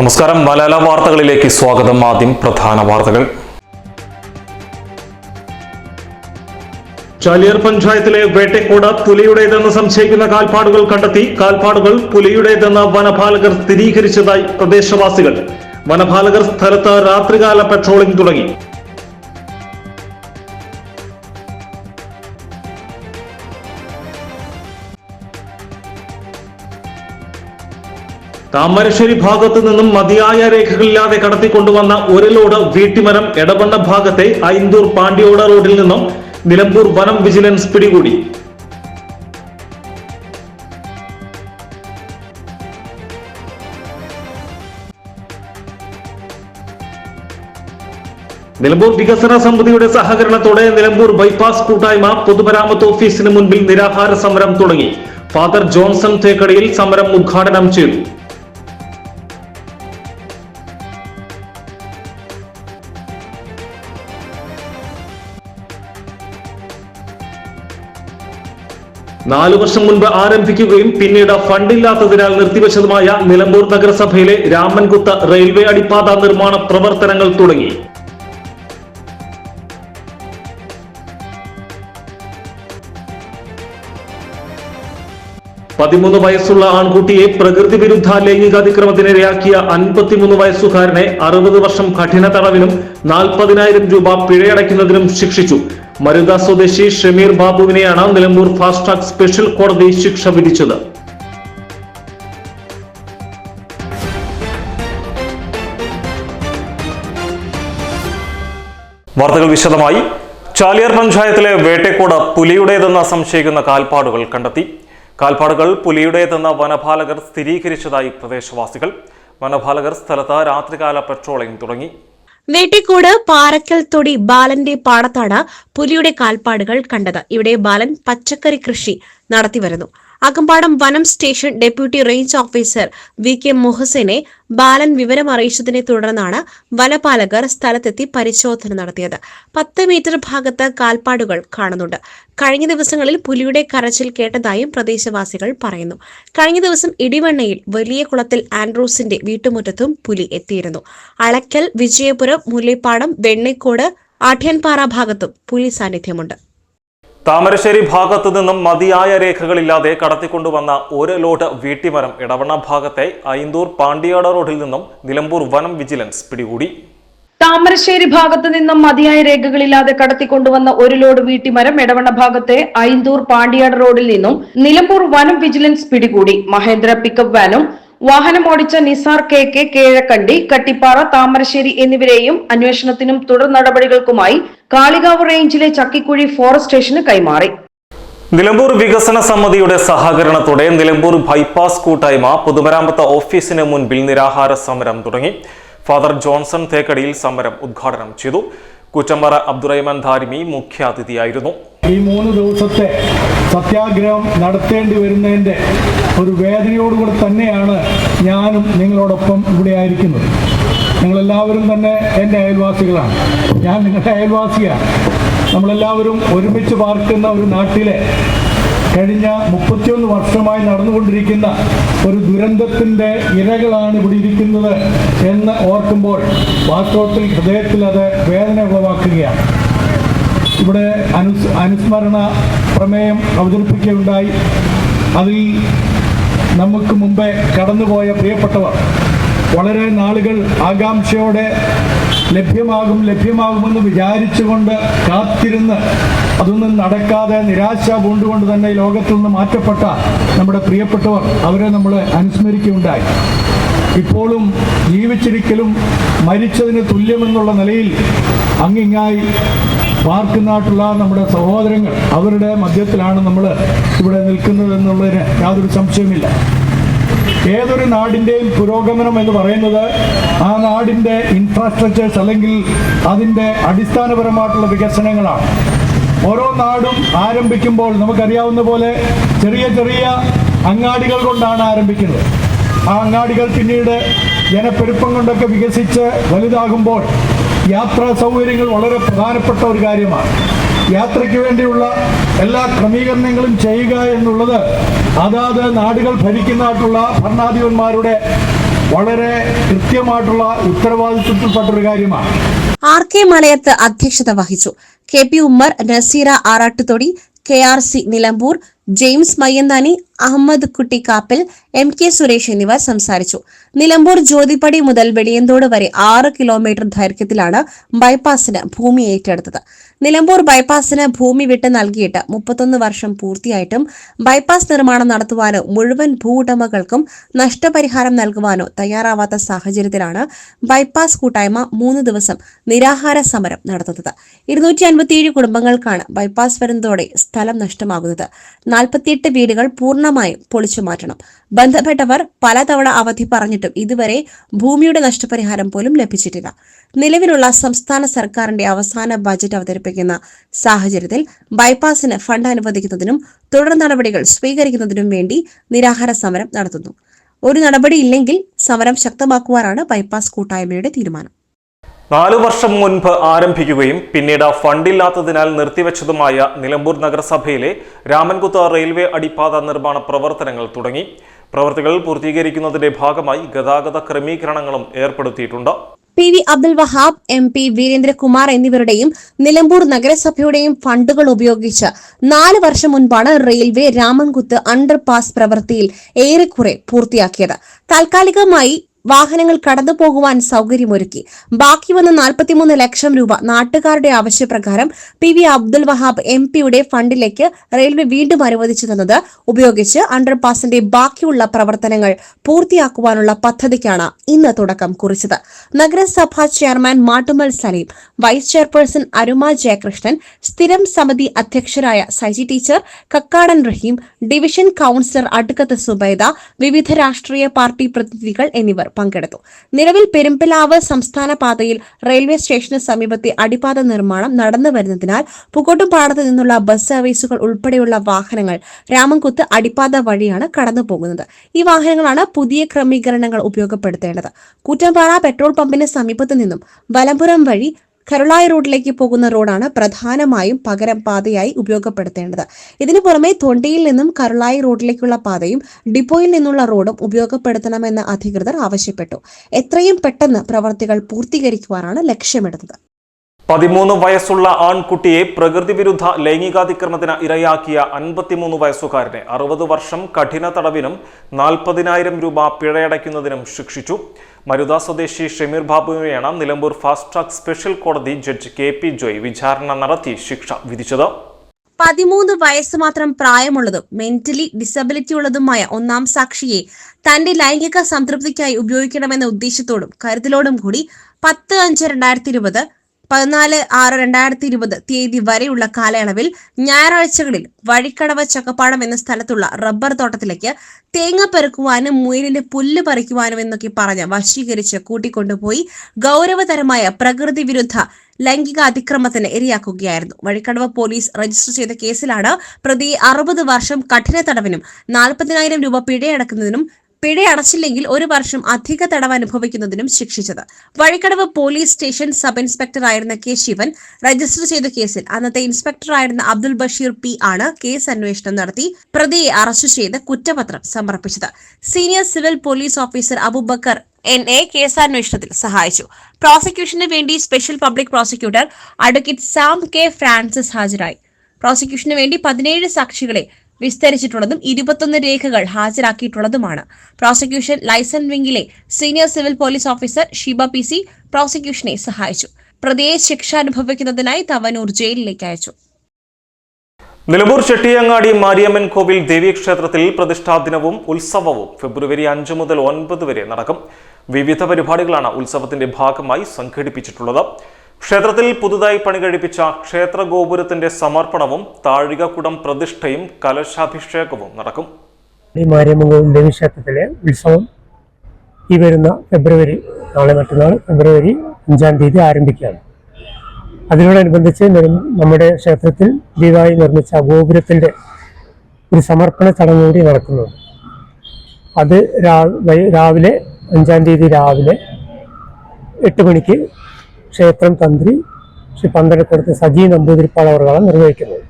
നമസ്കാരം. മലയാള വാർത്തകളിലേക്ക് സ്വാഗതം. ആദ്യം പ്രധാന വാർത്തകൾ. ചാലിയർ പഞ്ചായത്തിലെ വേട്ടക്കോട് പുലിയുടേതെന്ന് സംശയിക്കുന്ന കാൽപ്പാടുകൾ കണ്ടെത്തി. കാൽപ്പാടുകൾ പുലിയുടേതെന്ന് വനപാലകർ സ്ഥിരീകരിച്ചതായി പ്രദേശവാസികൾ. വനപാലകർ സ്ഥലത്ത് രാത്രികാല പെട്രോളിംഗ് തുടങ്ങി. താമരശ്ശേരി ഭാഗത്തു നിന്നും മതിയായ രേഖകളില്ലാതെ കടത്തിക്കൊണ്ടുവന്ന ഒരു ലോഡ് വീട്ടിമരം എടവണ്ണ ഭാഗത്തെ ഐന്തൂർ പാണ്ടിയോട റോഡിൽ നിന്നും നിലമ്പൂർ വനം വിജിലൻസ് പിടികൂടി. നിലമ്പൂർ വികസന സമിതിയുടെ സഹകരണത്തോടെ നിലമ്പൂർ ബൈപ്പാസ് കൂട്ടായ്മ പൊതുമരാമത്ത് ഓഫീസിന് മുൻപിൽ നിരാഹാര സമരം തുടങ്ങി. ഫാദർ ജോൺസൺ തേക്കടിയിൽ സമരം ഉദ്ഘാടനം ചെയ്തു. നാലു വർഷം മുൻപ് ആരംഭിക്കുകയും പിന്നീട് ഫണ്ടില്ലാത്തതിനാൽ നിർത്തിവച്ചതുമായ നിലമ്പൂർ നഗരസഭയിലെ രാമൻകുത്ത് റെയിൽവേ അടിപ്പാത നിർമ്മാണ പ്രവർത്തനങ്ങൾ തുടങ്ങി. പതിമൂന്ന് വയസ്സുള്ള ആൺകുട്ടിയെ പ്രകൃതി വിരുദ്ധ ലൈംഗികാതിക്രമത്തിനിരയാക്കിയ അൻപത്തിമൂന്ന് വയസ്സുകാരനെ അറുപത് വർഷം കഠിന തടവിനും നാൽപ്പതിനായിരം രൂപ പിഴയടയ്ക്കുന്നതിനും ശിക്ഷിച്ചു. മരുത സ്വദേശി ഷമീർ ബാബുവിനെയാണ് നിലമ്പൂർ ഫാസ്റ്റ് ട്രാക്ക് സ്പെഷ്യൽ കോടതി ശിക്ഷ വിധിച്ചത്. വാർത്തകൾ വിശദമായി. ചാലിയാർ പഞ്ചായത്തിലെ വേട്ടേക്കോട് പുലിയുടേതെന്ന് സംശയിക്കുന്ന കാൽപ്പാടുകൾ കണ്ടെത്തി. കാൽപ്പാടുകൾ പുലിയുടേതെന്ന് വനപാലകർ സ്ഥിരീകരിച്ചതായി പ്രദേശവാസികൾ. വനപാലകർ സ്ഥലത്ത് രാത്രികാല പെട്രോളിംഗ് തുടങ്ങി. വേട്ടിക്കോട് പാറക്കൽ തൊടി ബാലന്റെ പാടത്താണ് പുലിയുടെ കാൽപ്പാടുകൾ കണ്ടത്. ഇവിടെ ബാലൻ പച്ചക്കറി കൃഷി നടത്തിവരുന്നു അകമ്പാടം വനം station deputy range officer V K മുഹസിനെ Balan വിവരം അറിയിച്ചതിനെ തുടർന്നാണ് വനപാലകർ സ്ഥലത്തെത്തി പരിശോധന നടത്തിയത്. പത്ത് മീറ്റർ ഭാഗത്ത് കാൽപ്പാടുകൾ കാണുന്നുണ്ട്. കഴിഞ്ഞ ദിവസങ്ങളിൽ പുലിയുടെ കരച്ചിൽ കേട്ടതായും പ്രദേശവാസികൾ പറയുന്നു. കഴിഞ്ഞ ദിവസം ഇടിവണ്ണയിൽ വലിയ കുളത്തിൽ ആൻഡ്രൂസിന്റെ വീട്ടുമുറ്റത്തും പുലി എത്തിയിരുന്നു. അളക്കൽ വിജയപുരം മുല്ലേപ്പാടം വെണ്ണിക്കോട് ആഠ്യൻപാറ ഭാഗത്തും പുലി സാന്നിധ്യമുണ്ട്. താമരശ്ശേരി ഭാഗത്തു നിന്നും മതിയായ രേഖകളില്ലാതെ കടത്തിക്കൊണ്ടുവന്ന ഒരു ലോഡ് വീട്ടിമരം ഇടവണ ഭാഗത്തെ ഐന്തൂർ പാണ്ടിയാട് റോഡിൽ നിന്നും നിലമ്പൂർ വനം വിജിലൻസ് പിടികൂടി. താമരശ്ശേരി ഭാഗത്ത് നിന്നും മതിയായ രേഖകളില്ലാതെ കടത്തിക്കൊണ്ടുവന്ന ഒരു ലോഡ് വീട്ടിമരം എടവണ്ണ ഭാഗത്തെ ഐന്തൂർ പാണ്ടിയാട് റോഡിൽ നിന്നും നിലമ്പൂർ വനം വിജിലൻസ് പിടികൂടി. മഹേന്ദ്ര പിക്കപ്പ് വാനും വാഹനം ഓടിച്ച നിസാർ കെ കെ കേഴക്കണ്ടി കട്ടിപ്പാറ താമരശ്ശേരി എന്നിവരെയും അന്വേഷണത്തിനും തുടർ നടപടികൾക്കുമായി കാളികാവ് റേഞ്ചിലെ ചക്കിക്കുഴി ഫോറസ്റ്റ് സ്റ്റേഷന് കൈമാറി. നിലമ്പൂർ വികസന സമിതിയുടെ സഹകരണത്തോടെ നിലമ്പൂർ ബൈപ്പാസ് കൂട്ടായ്മ പൊതുമരാമത്ത് ഓഫീസിന് മുൻപിൽ നിരാഹാര സമരം തുടങ്ങി. ഫാദർ ജോൺസൺ തേക്കടിയിൽ സമരം ഉദ്ഘാടനം ചെയ്തു. കുറ്റമ്പറ അബ്ദുറഹ്മാൻ ധാരിമി മുഖ്യാതിഥിയായിരുന്നു. ഈ മൂന്ന് ദിവസത്തെ സത്യാഗ്രഹം നടത്തേണ്ടി വരുന്നതിന്റെ ഒരു വേദനയോടുകൂടെ തന്നെയാണ് ഞാനും നിങ്ങളോടൊപ്പം ഇവിടെ ആയിരിക്കുന്നത്. നിങ്ങളെല്ലാവരും തന്നെ എന്റെ അയൽവാസികളാണ്. ഞാൻ നിങ്ങളുടെ അയൽവാസിയാണ്. നമ്മളെല്ലാവരും ഒരുമിച്ച് പാർക്കുന്ന ഒരു നാട്ടിലെ കഴിഞ്ഞ മുപ്പത്തിയൊന്ന് വർഷമായി നടന്നുകൊണ്ടിരിക്കുന്ന ഒരു ദുരന്തത്തിന്റെ ഇരകളാണ് ഇവിടെ ഇരിക്കുന്നത് എന്ന് ഓർക്കുമ്പോൾ വാസ്തവത്തിൽ ഹൃദയത്തിൽ അത് വേദന ഉളവാക്കുകയാണ്. ഇവിടെ അനുസ് അനുസ്മരണ പ്രമേയം അവതരിപ്പിക്കുകയുണ്ടായി. അതിൽ നമുക്ക് മുമ്പേ കടന്നുപോയ പ്രിയപ്പെട്ടവർ വളരെ നാളുകൾ ആകാംക്ഷയോടെ ലഭ്യമാകും ലഭ്യമാകുമെന്ന് വിചാരിച്ചുകൊണ്ട് കാത്തിരുന്ന് അതൊന്നും നടക്കാതെ നിരാശ പൂണ്ടുകൊണ്ട് തന്നെ ലോകത്തു നിന്ന് മാറ്റപ്പെട്ട നമ്മുടെ പ്രിയപ്പെട്ടവർ അവരെ നമ്മൾ അനുസ്മരിക്കുകയുണ്ടായി. ഇപ്പോഴും ജീവിച്ചിരിക്കലും മരിച്ചതിന് തുല്യമെന്നുള്ള നിലയിൽ അങ്ങിങ്ങായി പാർക്കുന്നാട്ടുള്ള നമ്മുടെ സഹോദരങ്ങൾ അവരുടെ മധ്യത്തിലാണ് നമ്മൾ ഇവിടെ നിൽക്കുന്നത് എന്നുള്ളതിന് യാതൊരു സംശയമില്ല ഏതൊരു നാടിന്റെയും പുരോഗമനം എന്ന് പറയുന്നത് ആ നാടിന്റെ ഇൻഫ്രാസ്ട്രക്ചേഴ്സ് അല്ലെങ്കിൽ അതിന്റെ അടിസ്ഥാനപരമായിട്ടുള്ള വികസനങ്ങളാണ്. ഓരോ നാടും ആരംഭിക്കുമ്പോൾ നമുക്കറിയാവുന്ന പോലെ ചെറിയ ചെറിയ അങ്ങാടികൾ കൊണ്ടാണ് ആരംഭിക്കുന്നത്. ആ അങ്ങാടികൾ പിന്നീട് ജനപ്പെരുപ്പം കൊണ്ടൊക്കെ വികസിച്ച് വലുതാകുമ്പോൾ യാത്രാ സൗകര്യങ്ങൾ വളരെ പ്രധാനപ്പെട്ട ഒരു കാര്യമാണ്. യാത്രയ്ക്ക് വേണ്ടിയുള്ള എല്ലാ ക്രമീകരണങ്ങളും ചെയ്യുക എന്നുള്ളത് അതാത് നാടുകൾ ഭരിക്കുന്നതായിട്ടുള്ള ഭരണാധിപന്മാരുടെ വളരെ കൃത്യമായിട്ടുള്ള ഉത്തരവാദിത്വത്തിൽപ്പെട്ടൊരു കാര്യമാണ്. ആർ കെ മലയത്ത് അധ്യക്ഷത വഹിച്ചു. K P Ummer Naseera Arattuthodi K R C Nilambur James Mayyanthani Ahammed Kutty Kappil M K Suresh എന്നിവർ സംസാരിച്ചു. നിലമ്പൂർ ജ്യോതിപ്പടി മുതൽ വെടിയന്തോട് വരെ ആറ് കിലോമീറ്റർ ദൈർഘ്യത്തിലാണ് ബൈപ്പാസിന് ഭൂമി ഏറ്റെടുത്തത്. നിലമ്പൂർ ബൈപ്പാസിന് ഭൂമി വിട്ട് നൽകിയിട്ട് മുപ്പത്തൊന്ന് വർഷം പൂർത്തിയായിട്ടും ബൈപ്പാസ് നിർമ്മാണം നടത്തുവാനോ മുഴുവൻ ഭൂവുടമകൾക്കും നഷ്ടപരിഹാരം നൽകുവാനോ തയ്യാറാവാത്ത സാഹചര്യത്തിലാണ് ബൈപ്പാസ് കൂട്ടായ്മ മൂന്ന് ദിവസം നിരാഹാര സമരം നടത്തുന്നത്. ഇരുന്നൂറ്റി അൻപത്തിയേഴ് കുടുംബങ്ങൾക്കാണ് ബൈപ്പാസ് വരുന്നതോടെ സ്ഥലം നഷ്ടമാകുന്നത്. നാൽപ്പത്തിയെട്ട് വീടുകൾ പൂർണമായും പൊളിച്ചു മാറ്റണം. ബന്ധപ്പെട്ടവർ പലതവണ അവധി പറഞ്ഞിട്ടും ഇതുവരെ ഭൂമിയുടെ നഷ്ടപരിഹാരം പോലും ലഭിച്ചിട്ടില്ല. നിലവിലുള്ള സംസ്ഥാന സർക്കാരിന്റെ അവസാന ബജറ്റ് അവതരിപ്പിക്കുന്ന സാഹചര്യത്തിൽ ബൈപ്പാസിന് ഫണ്ട് അനുവദിക്കുന്നതിനും തുടർ നടപടികൾ സ്വീകരിക്കുന്നതിനും വേണ്ടി നിരാഹാര സമരം നടത്തുന്നു. ഒരു നടപടി ഇല്ലെങ്കിൽ സമരം ശക്തമാക്കുവാനാണ് ബൈപ്പാസ് കൂട്ടായ്മയുടെ തീരുമാനം. നാലു വർഷം മുൻപ് ആരംഭിക്കുകയും പിന്നീട് ഫണ്ടില്ലാത്തതിനാൽ നിർത്തിവെച്ചതുമായ നിലമ്പൂർ നഗരസഭയിലെ രാമൻകുത്ത റെയിൽവേ അടിപ്പാത നിർമ്മാണ പ്രവർത്തനങ്ങൾ തുടങ്ങി. പ്രവർത്തികൾ പൂർത്തീകരിക്കുന്നതിന്റെ ഭാഗമായി ഗതാഗത ക്രമീകരണങ്ങളും ഏർപ്പെടുത്തിയിട്ടുണ്ട്. P V Abdul Wahab M P Veerendrakumar എന്നിവരുടെയും Nilambur നഗരസഭയുടെയും ഫണ്ടുകൾ ഉപയോഗിച്ച് നാല് വർഷം മുൻപാണ് റെയിൽവേ രാമൻകുത്ത് അണ്ടർപാസ് പ്രവൃത്തിയിൽ ഏറെക്കുറെ പൂർത്തിയാക്കിയത്. താൽക്കാലികമായി വാഹനങ്ങൾ കടന്നു പോകുവാൻ സൗകര്യമൊരുക്കി. ബാക്കി വന്ന നാൽപ്പത്തിമൂന്ന് ലക്ഷം രൂപ നാട്ടുകാരുടെ ആവശ്യപ്രകാരം P V Abdul Wahab M പിയുടെ ഫണ്ടിലേക്ക് റെയിൽവേ വീണ്ടും അനുവദിച്ചു തന്നത് ഉപയോഗിച്ച് അണ്ടർപാസിന്റെ ബാക്കിയുള്ള പ്രവർത്തനങ്ങൾ പൂർത്തിയാക്കുവാനുള്ള പദ്ധതിക്കാണ് ഇന്ന് തുടക്കം കുറിച്ചത്. നഗരസഭാ chairman Mattummal Saleem vice chairperson Aruma Jayakrishnan സ്ഥിരം സമിതി അധ്യക്ഷരായ Saiji teacher Kakkadan Raheem division councillor Adukkath Subaida വിവിധ രാഷ്ട്രീയ പാർട്ടി പ്രതിനിധികൾ എന്നിവർ. പങ്കെടുത്തു. നിലവിൽ പെരുമ്പിലാവ് സംസ്ഥാന പാതയിൽ റെയിൽവേ സ്റ്റേഷന് സമീപത്തെ അടിപാത നിർമ്മാണം നടന്നു വരുന്നതിനാൽ പുകോട്ടുംപാടത്ത് നിന്നുള്ള ബസ് സർവീസുകൾ ഉൾപ്പെടെയുള്ള വാഹനങ്ങൾ രാമൻകുത്ത് അടിപാത വഴിയാണ് കടന്നു പോകുന്നത് ഈ വാഹനങ്ങളാണ് പുതിയ ക്രമീകരണങ്ങൾ ഉപയോഗപ്പെടുത്തേണ്ടത്. കൂറ്റമ്പാറ പെട്രോൾ പമ്പിന് സമീപത്തു നിന്നും വലമ്പുരം വഴി കരുളായി റോഡിലേക്ക് പോകുന്ന റോഡാണ് പ്രധാനമായും പകരം പാതയായി ഉപയോഗപ്പെടുത്തേണ്ടത്. ഇതിനു പുറമെ തൊണ്ടിയിൽ നിന്നും കരുളായി റോഡിലേക്കുള്ള പാതയും ഡിപ്പോയിൽ നിന്നുള്ള റോഡും ഉപയോഗപ്പെടുത്തണമെന്ന് അധികൃതർ ആവശ്യപ്പെട്ടു. എത്രയും പെട്ടെന്ന് പ്രവർത്തികൾ പൂർത്തീകരിക്കുവാനാണ് ലക്ഷ്യമിടുന്നത്. പതിമൂന്ന് വയസ്സുള്ള ആൺകുട്ടിയെ പ്രകൃതി വിരുദ്ധ ലൈംഗികാതിക്രമത്തിന് ഇരയാക്കിയ അൻപത്തിമൂന്ന് വയസ്സുകാരനെ അറുപത് വർഷം കഠിന തടവിനും നാൽപ്പതിനായിരം രൂപ പിഴയടയ്ക്കുന്നതിനും ശിക്ഷിച്ചു. മരുത സ്വദേശി ഷമീർ ബാബുവിനെയാണ് നിലമ്പൂർ ഫാസ്റ്റ് ട്രാക്ക് സ്പെഷ്യൽ കോടതി ജഡ്ജ് കെ പി ജോയ് വിചാരണ നടത്തി ശിക്ഷ വിധിച്ചത്. പതിമൂന്ന് വയസ്സ് മാത്രം പ്രായമുള്ളതും മെന്റലി ഡിസബിലിറ്റി ഉള്ളതുമായ ഒന്നാം സാക്ഷിയെ തന്റെ ലൈംഗിക സംതൃപ്തിക്കായി ഉപയോഗിക്കണമെന്ന ഉദ്ദേശത്തോടും കരുതലോടും കൂടി പത്ത് അഞ്ച് രണ്ടായിരത്തി ഇരുപത് പതിനാല് ആറ് രണ്ടായിരത്തി ഇരുപത് തീയതി വരെയുള്ള കാലയളവിൽ ഞായറാഴ്ചകളിൽ വഴിക്കടവ് ചക്കപ്പാടം എന്ന സ്ഥലത്തുള്ള റബ്ബർ തോട്ടത്തിലേക്ക് തേങ്ങ പെറുക്കുവാനും മുയലിന് പുല്ല് പറിക്കുവാനും എന്നൊക്കെ പറഞ്ഞ് വശീകരിച്ച് കൂട്ടിക്കൊണ്ടുപോയി ഗൗരവതരമായ പ്രകൃതി വിരുദ്ധ ലൈംഗിക അതിക്രമത്തിന് ഇരയാക്കുകയായിരുന്നു. വഴിക്കടവ് പോലീസ് രജിസ്റ്റർ ചെയ്ത കേസിലാണ് പ്രതിയെ അറുപത് വർഷം കഠിന തടവിനും നാൽപ്പതിനായിരം രൂപ പിഴയടക്കുന്നതിനും പിഴ അടച്ചില്ലെങ്കിൽ ഒരു വർഷം അധിക തടവ് അനുഭവിക്കുന്നതിനും ശിക്ഷിച്ചത്. Vazhikkadavu police station sub inspector ആയിരുന്ന കെ ശിവൻ രജിസ്റ്റർ ചെയ്ത കേസിൽ അന്നത്തെ ഇൻസ്പെക്ടർ ആയിരുന്ന അബ്ദുൽ ബഷീർ പി ആണ് കേസ് അന്വേഷണം നടത്തി പ്രതിയെ അറസ്റ്റ് ചെയ്ത് കുറ്റപത്രം സമർപ്പിച്ചത്. Senior civil police officer Abubakkar N A കേസാന്വേഷണത്തിൽ സഹായിച്ചു. പ്രോസിക്യൂഷന് വേണ്ടി special public prosecutor advocate Sam K Francis ഹാജരായി. പ്രോസിക്യൂഷന് വേണ്ടി പതിനേഴ് സാക്ഷികളെ വിസ്തരിച്ചിട്ടുള്ളതും ഇരുപത്തൊന്ന് രേഖകൾ ഹാജരാക്കിയിട്ടുള്ളതുമാണ്. Prosecution licence വിംഗിലെ senior civil police officer Sheeba P C പ്രോസിക്യൂഷനെ സഹായിച്ചു. പ്രതിയെ ശിക്ഷ അനുഭവിക്കുന്നതിനായി തവനൂർ ജയിലിലേക്ക് അയച്ചു. നിലമ്പൂർ ചെട്ടിയങ്ങാടി മാരിയമ്മൻ കോവിൽ ദേവീക്ഷേത്രത്തിൽ പ്രതിഷ്ഠാ ദിനവും ഉത്സവവും ഫെബ്രുവരി അഞ്ച് മുതൽ ഒൻപത് വരെ നടക്കും. വിവിധ പരിപാടികളാണ് ഉത്സവത്തിന്റെ ഭാഗമായി സംഘടിപ്പിച്ചിട്ടുള്ളത്. ക്ഷേത്രത്തിൽ പുതുതായി പണി പണികഴിപ്പിച്ച ക്ഷേത്ര ഗോപുരത്തിന്റെ സമർപ്പണവും താഴികക്കുടം പ്രതിഷ്ഠയും കലശാഭിഷേകവും നടക്കും. ഈ മാരിയമ്മൻ ദേവീക്ഷേത്രത്തിലെ ഉത്സവം ഈ വരുന്ന ഫെബ്രുവരി നാളെ മറ്റന്നാൾ ഫെബ്രുവരി അഞ്ചാം തീയതി ആരംഭിക്കുകയാണ്. അതിനോടനുബന്ധിച്ച് നമ്മുടെ ക്ഷേത്രത്തിൽ പുതിയതായി നിർമ്മിച്ച ഗോപുരത്തിന്റെ ഒരു സമർപ്പണ ചടങ്ങ് കൂടി നടക്കുന്നുണ്ട്. അത് രാവിലെ അഞ്ചാം തീയതി രാവിലെ എട്ട് മണിക്ക് ക്ഷേത്രം തന്ത്രി ശ്രീ പന്തലക്കുടത്ത് സജി നമ്പൂതിരിപ്പാൾ അവർകളാണ് നിർവഹിക്കുന്നത്.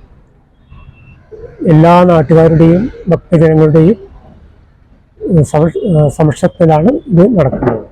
എല്ലാ നാട്ടുകാരുടെയും ഭക്തജനങ്ങളുടെയും സമക്ഷത്തിലാണ് ഇത് നടക്കുന്നത്.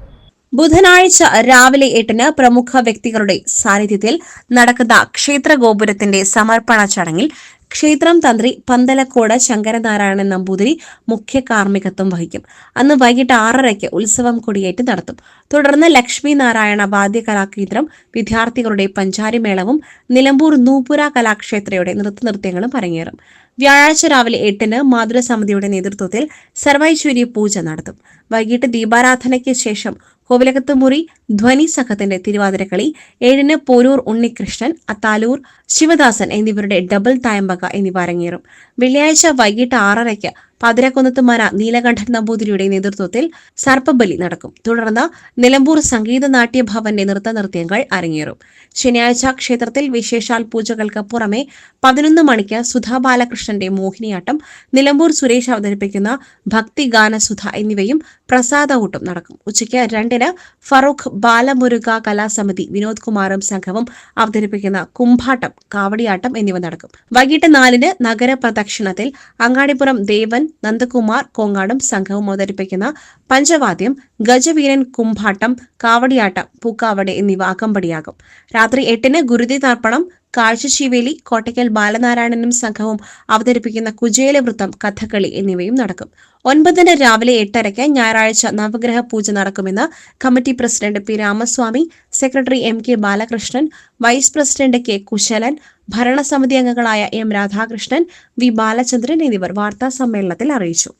ബുധനാഴ്ച രാവിലെ എട്ടിന് പ്രമുഖ വ്യക്തികളുടെ സാന്നിധ്യത്തിൽ നടക്കുന്ന ക്ഷേത്രഗോപുരത്തിന്റെ സമർപ്പണ ചടങ്ങിൽ ക്ഷേത്രം തന്ത്രി പന്തലക്കോട് ശങ്കരനാരായണൻ നമ്പൂതിരി മുഖ്യ കാർമ്മികത്വം വഹിക്കും. അന്ന് വൈകിട്ട് ആറരയ്ക്ക് ഉത്സവം കൊടിയേറ്റ് നടത്തും. തുടർന്ന് ലക്ഷ്മി നാരായണ വാദ്യകലാകേന്ദ്രം വിദ്യാർത്ഥികളുടെ പഞ്ചാരിമേളവും നിലമ്പൂർ നൂപുര കലാക്ഷേത്രയുടെ നൃത്തനൃത്യങ്ങളും അരങ്ങേറും. വ്യാഴാഴ്ച രാവിലെ എട്ടിന് മാതൃസമിതിയുടെ നേതൃത്വത്തിൽ സർവൈശ്വര്യ പൂജ നടത്തും. വൈകിട്ട് ദീപാരാധനയ്ക്ക് ശേഷം കോവിലകത്ത് മുറി ധ്വനി സംഘത്തിന്റെ തിരുവാതിരക്കളി ഏഴിന് പോരൂർ ഉണ്ണികൃഷ്ണൻ അത്താലൂർ ശിവദാസൻ എന്നിവരുടെ ഡബിൾ തായമ്പക എന്നിവ അരങ്ങേറും. വെള്ളിയാഴ്ച വൈകിട്ട് ആറരയ്ക്ക് പതിരക്കുന്നത്ത് മന നീലകണ്ഠൻ നമ്പൂതിരിയുടെ നേതൃത്വത്തിൽ സർപ്പബലി നടക്കും. തുടർന്ന് നിലമ്പൂർ സംഗീത നാട്യഭവന്റെ നൃത്ത നൃത്തനൃത്യങ്ങൾ അരങ്ങേറും. ശനിയാഴ്ച ക്ഷേത്രത്തിൽ വിശേഷാൽ പൂജകൾക്ക് പുറമെ പതിനൊന്ന് മണിക്ക് സുധാ ബാലകൃഷ്ണന്റെ മോഹിനിയാട്ടം നിലമ്പൂർ സുരേഷ് അവതരിപ്പിക്കുന്ന ഭക്തിഗാനസുധ എന്നിവയും പ്രസാദകൂട്ടും നടക്കും. ഉച്ചയ്ക്ക് രണ്ടിന് ഫറൂഖ് ബാലമുരുക കലാസമിതി വിനോദ് കുമാറും സംഘവും അവതരിപ്പിക്കുന്ന കുംഭാട്ടം കാവടിയാട്ടം എന്നിവ നടക്കും. വൈകിട്ട് നാലിന് നഗര പ്രദക്ഷിണത്തിൽ അങ്ങാടിപ്പുറം ദേവൻ നന്ദകുമാർ കോങ്ങാടും സംഘവും അവതരിപ്പിക്കുന്ന പഞ്ചവാദ്യം ഗജവീരൻ കുംഭാട്ടം കാവടിയാട്ടം പൂക്കാവടി എന്നിവ അകമ്പടിയാകും. രാത്രി എട്ടിന് ഗുരുതി തർപ്പണം കാഴ്ചശീവേലി കോട്ടയ്ക്കൽ ബാലനാരായണനും സംഘവും അവതരിപ്പിക്കുന്ന കുചേലവൃത്തം കഥകളി എന്നിവയും നടക്കും. ഒൻപതിന് രാവിലെ എട്ടരയ്ക്ക് ഞായറാഴ്ച നവഗ്രഹ പൂജ നടക്കുമെന്ന് committee president P Ramaswamy secretary M K Balakrishnan vice president K Kushalan ഭരണസമിതി അംഗങ്ങളായ എം രാധാകൃഷ്ണൻ വി ബാലചന്ദ്രൻ എന്നിവർ വാർത്താ സമ്മേളനത്തിൽ അറിയിച്ചു.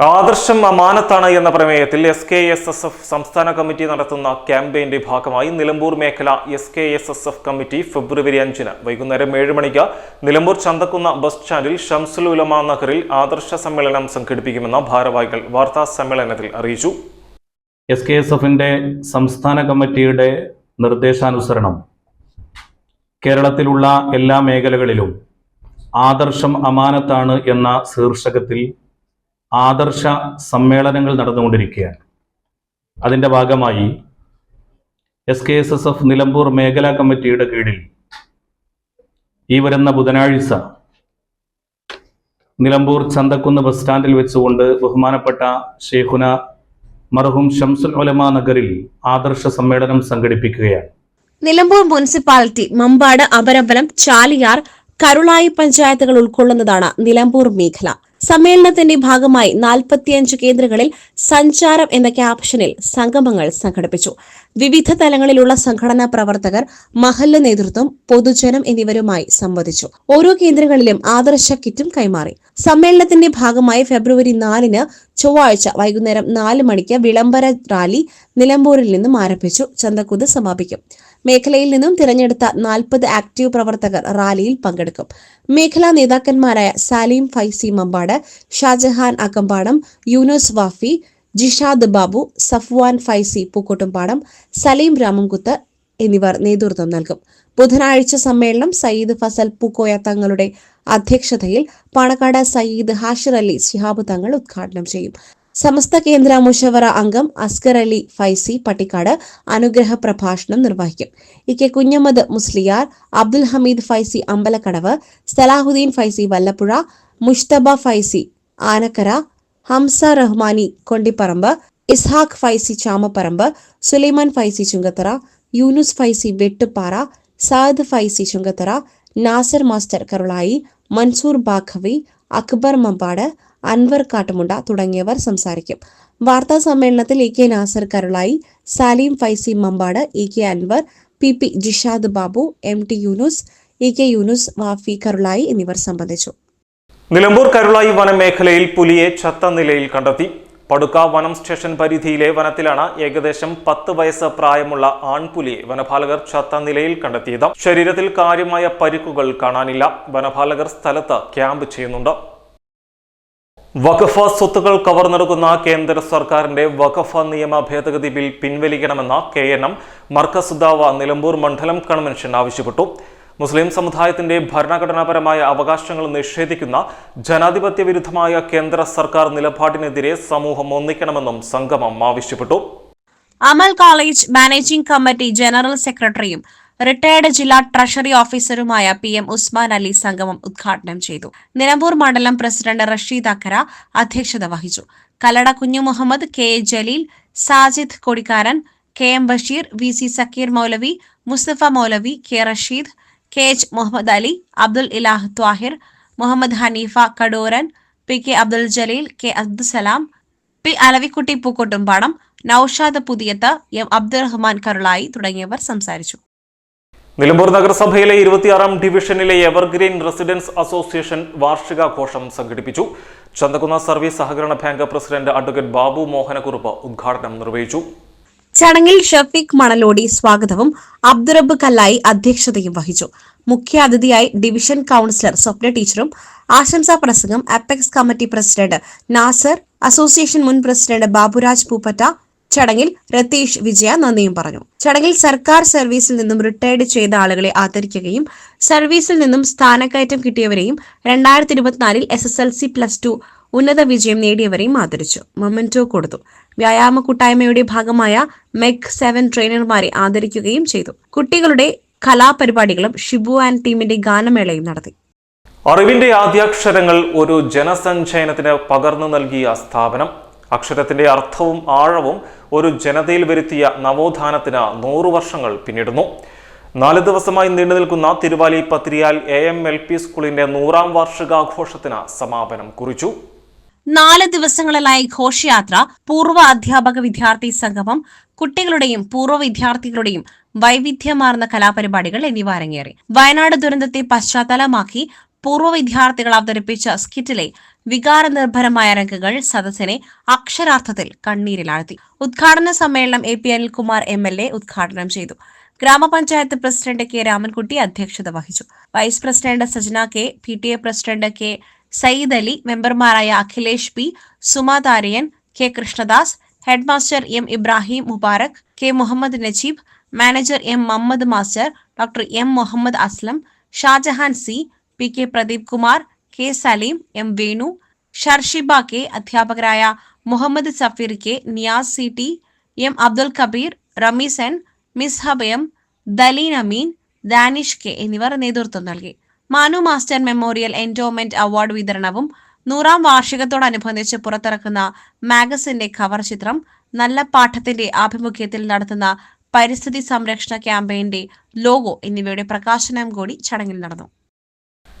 ആദർശം അമാനത്താണ് എന്ന പ്രമേയത്തിൽ S K S S F സംസ്ഥാന കമ്മിറ്റി നടത്തുന്ന ക്യാമ്പയിന്റെ ഭാഗമായി നിലമ്പൂർ മേഖല S K S S F committee ഫെബ്രുവരി അഞ്ചിന് വൈകുന്നേരം ഏഴ് മണിക്ക് നിലമ്പൂർ ചന്തക്കുന്ന ബസ് സ്റ്റാൻഡിൽ ഷംസുൽ ഉലമ നഗറിൽ ആദർശ സമ്മേളനം സംഘടിപ്പിക്കുമെന്ന് ഭാരവാഹികൾ വാർത്താ സമ്മേളനത്തിൽ അറിയിച്ചു. എസ് കെ എസ് എഫിന്റെ സംസ്ഥാന കമ്മിറ്റിയുടെ നിർദ്ദേശാനുസരണം കേരളത്തിലുള്ള എല്ലാ മേഖലകളിലും ആദർശം അമാനത്താണ് എന്ന ശീർഷകത്തിൽ ആദർശ സമ്മേളനങ്ങൾ നടന്നുകൊണ്ടിരിക്കുകയാണ്. അതിന്റെ ഭാഗമായി S K S S F Nilambur മേഖലാ കമ്മിറ്റിയുടെ കീഴിൽ ഈ വരുന്ന ബുധനാഴ്ച നിലമ്പൂർ ചന്തക്കുന്ന് ബസ് സ്റ്റാൻഡിൽ വെച്ചുകൊണ്ട് ബഹുമാനപ്പെട്ട ഷെയ്ഖുന മർഹൂം ഷംസുൽ ഒലമ നഗറിൽ ആദർശ സമ്മേളനം സംഘടിപ്പിക്കുകയാണ്. നിലമ്പൂർ മുനിസിപ്പാലിറ്റി മമ്പാട് അപരമ്പലം ചാലിയാർ കരുളായി പഞ്ചായത്തുകൾ ഉൾക്കൊള്ളുന്നതാണ് നിലമ്പൂർ മേഖല. സമ്മേളനത്തിന്റെ ഭാഗമായി നാൽപ്പത്തിയഞ്ച് കേന്ദ്രങ്ങളിൽ സഞ്ചാരം എന്ന ക്യാപ്ഷനിൽ സംഗമങ്ങൾ സംഘടിപ്പിച്ചു. വിവിധ തലങ്ങളിലുള്ള സംഘടനാ പ്രവർത്തകർ മഹല്ല നേതൃത്വം പൊതുജനം എന്നിവരുമായി സംവദിച്ചു. ഓരോ കേന്ദ്രങ്ങളിലും ആദർശ കിറ്റും കൈമാറി. സമ്മേളനത്തിന്റെ ഭാഗമായി ഫെബ്രുവരി നാലിന് ചൊവ്വാഴ്ച വൈകുന്നേരം നാല് മണിക്ക് വിളംബര റാലി നിലമ്പൂരിൽ നിന്നും ആരംഭിച്ചു. ചന്തക്കുത് സമാപിക്കും. മേഖലയിൽ നിന്നും തിരഞ്ഞെടുത്ത നാൽപ്പത് ആക്റ്റീവ് പ്രവർത്തകർ റാലിയിൽ പങ്കെടുക്കും. മേഖലാ നേതാക്കന്മാരായ സാലിം ഫൈസി മമ്പാട് ഷാജഹാൻ അകമ്പാടം യൂനുസ് വാഫി ജിഷാദ് ബാബു സഫ്വാൻ ഫൈസി പൂക്കോട്ടുംപാടം സലീം രാമംകുത്ത് എന്നിവർ നേതൃത്വം നൽകും. ബുധനാഴ്ച സമ്മേളനം സയ്യിദ് ഫസൽ പൂക്കോയ തങ്ങളുടെ അധ്യക്ഷതയിൽ പാണക്കാട് സയ്യിദ് ഹാഷിർ അലി ശിഹാബ് തങ്ങൾ ഉദ്ഘാടനം ചെയ്യും. സമസ്ത കേന്ദ്ര മുഷവറ അംഗം അസ്കർ അലി ഫൈസി പട്ടിക്കാട് അനുഗ്രഹ പ്രഭാഷണം നിർവഹിക്കും. E K Kunhammad Musliyar Abdul Hameed Faizy Ambalakkadavu Salahudheen Faizy Vallappuzha Mushthaba Faizy Anakkara Hamza Rahmani Kondipparamba Ishaq Faizy Chamapparamba Sulaiman Faizy Chungathara Yunus Faizy Vettupara Saad Faizy Chungathara Nasar master Karulai Mansoor Baqavi Akbar Mampad Anvar Kattumunda തുടങ്ങിയവർ സംസാരിക്കും. വാർത്താ സമ്മേളനത്തിൽ E K Nasar Karulai Salim Faizy Mampad E K Anvar P P Jishad Babu M T Yunus E K Yunus Wafi Karulai എന്നിവർ സംബന്ധിച്ചു. നിലമ്പൂർ കരുളായി വനമേഖലയിൽ പുലിയെ ചത്ത നിലയിൽ കണ്ടെത്തി. പടുക്ക വനം സ്റ്റേഷൻ പരിധിയിലെ വനത്തിലാണ് ഏകദേശം പത്ത് വയസ്സ് പ്രായമുള്ള ആൺപുലിയെ വനപാലകർ ചത്ത നിലയിൽ കണ്ടെത്തിയത്. ശരീരത്തിൽ കാര്യമായ പരിക്കുകൾ കാണാനില്ല. വനപാലകർ സ്ഥലത്ത് ക്യാമ്പ് ചെയ്യുന്നുണ്ട്. വഖഫ സ്വത്തുക്കൾ കവർ കവർന്നെടുക്കുന്ന കേന്ദ്ര സർക്കാരിന്റെ വഖഫ നിയമ ഭേദഗതി bill പിൻവലിക്കണമെന്ന K N M Markazudawa Nilambur മണ്ഡലം കൺവെൻഷൻ ആവശ്യപ്പെട്ടു. മുസ്ലിം സമുദായത്തിന്റെ ഭരണഘടനാപരമായ അവകാശങ്ങൾ നിഷേധിക്കുന്ന ജനാധിപത്യ വിരുദ്ധമായ കേന്ദ്ര സർക്കാർ നിലപാടിനെതിരെ സമൂഹം ഒന്നിക്കണമെന്നും സംഗമം ആവശ്യപ്പെട്ടു. Amal college managing committee general സെക്രട്ടറിയും റിട്ടയർഡ് ജില്ലാ ട്രഷറി ഓഫീസറുമായ പി എം ഉസ്മാൻ അലി സംഗമം ഉദ്ഘാടനം ചെയ്തു. നിലമ്പൂർ മണ്ഡലം പ്രസിഡന്റ് റഷീദ് അക്കര അധ്യക്ഷത വഹിച്ചു. Kallada Kunju Muhammad K A Jaleel Sajid Kodikkaran K M Basheer V C Sakkeer Moulavi Musthafa Moulavi K Rasheed K H Muhammad Ali Abdul Ilah Thahir Muhammad Hanifa Kaduran P K Abdul Jaleel K Abdussalam P Alavikutty Pookkottumpadam Noushad Puthiyath M Abdurahman Karulai തുടങ്ങിയവർ സംസാരിച്ചു. നിലമ്പൂർ നഗരസഭയിലെ ഇരുപത്തിയാറാം ഡിവിഷനിലെ evergreen residence association വാർഷികാഘോഷം സംഘടിപ്പിച്ചു. Chanthakunna service സഹകരണ bank president advocate Babu Mohanakurup ഉദ്ഘാടനം നിർവഹിച്ചു. ചടങ്ങിൽ ഷഫീഖ് മണലോടി സ്വാഗതവും അബ്ദുറബ് കല്ലായി അധ്യക്ഷതയും വഹിച്ചു. മുഖ്യാതിഥിയായി ഡിവിഷൻ കൌൺസിലർ സ്വപ്ന ടീച്ചറും ആശംസാ പ്രസംഗം apex committee president Nasar association മുൻ പ്രസിഡന്റ് ബാബുരാജ് പൂപ്പറ്റ ചടങ്ങിൽ രതീഷ് വിജയ നന്ദിയും പറഞ്ഞു. ചടങ്ങിൽ സർക്കാർ സർവീസിൽ നിന്നും റിട്ടയർഡ് ചെയ്ത ആളുകളെ ആദരിക്കുകയും സർവീസിൽ നിന്നും സ്ഥാനക്കയറ്റം കിട്ടിയവരെയും രണ്ടായിരത്തി ഇരുപത്തിനാലിൽ S S L C plus two ഉന്നത വിജയം നേടിയവരെയും ആദരിച്ചു. മൊമെന്റോ കൊടുത്തു. വ്യായാമ കൂട്ടായ്മയുടെ ഭാഗമായ മെഗ് സെവൻ ട്രെയിനർമാരെ ആദരിക്കുകയും ചെയ്തു. കുട്ടികളുടെ കലാപരിപാടികളും ഷിബു ആൻഡ് ടീമിന്റെ ഗാനമേളയും നടത്തി. അറിവിന്റെ ആദ്യാക്ഷരങ്ങൾ ഒരു ജനസഞ്ചയനത്തിന് പകർന്നു നൽകിയ സ്ഥാപനം അക്ഷരത്തിന്റെ അർത്ഥവും ആഴവും ഒരു ജനതയിൽ വരുത്തിയ നവോത്ഥാനത്തിന് നൂറു വർഷങ്ങൾ പിന്നിടുന്നു. നാല് ദിവസമായി നീണ്ടു നിൽക്കുന്ന Thiruvali Pathiriyal A M L P സ്കൂളിന്റെ നൂറാം വാർഷികാഘോഷത്തിന് സമാപനം കുറിച്ചു. നാല് ദിവസങ്ങളിലായി ഘോഷയാത്ര പൂർവ അധ്യാപക വിദ്യാർത്ഥി സംഗമം കുട്ടികളുടെയും പൂർവ വിദ്യാർത്ഥികളുടെയും വൈവിധ്യമാർന്ന കലാപരിപാടികൾ എന്നിവ അരങ്ങേറി. വയനാട് ദുരന്തത്തെ പശ്ചാത്തലമാക്കി പൂർവ വിദ്യാർത്ഥികൾ അവതരിപ്പിച്ച സ്കിറ്റിലെ വികാരനിർഭരമായ രംഗങ്ങൾ സദസ്സിനെ അക്ഷരാർത്ഥത്തിൽ കണ്ണീരിലാഴ്ത്തി. ഉദ്ഘാടന സമ്മേളനം A P Anilkumar M L A ഉദ്ഘാടനം ചെയ്തു. ഗ്രാമപഞ്ചായത്ത് പ്രസിഡന്റ് കെ രാമൻകുട്ടി അധ്യക്ഷത വഹിച്ചു. Vice president Sajana K P T A president K Sayyid Ali മെമ്പർമാരായ Akhilesh P Sumatharayan K Krishnadas headmaster M Ibrahim Mubarak K Muhammad Najeeb manager M Muhammad master doctor M Muhammad Aslam Shajahan C P K Pradeep Kumar K Saleem M Venu Sharshiba K അധ്യാപകരായ Muhammad Safeer K Niyas C T M Abdul Kabeer Rameesan miss Mishab M Daleen Ameen Danish K എന്നിവർ നേതൃത്വം നൽകി. Manu master memorial endowment award വിതരണവും നൂറാം വാർഷികത്തോടനുബന്ധിച്ച് പുറത്തിറക്കുന്ന മാഗസിന്റെ cover ചിത്രം നല്ല പാഠത്തിന്റെ ആഭിമുഖ്യത്തിൽ നടത്തുന്ന പരിസ്ഥിതി സംരക്ഷണ ക്യാമ്പയിന്റെ ലോഗോ എന്നിവയുടെ പ്രകാശനം കൂടി ചടങ്ങിൽ നടന്നു.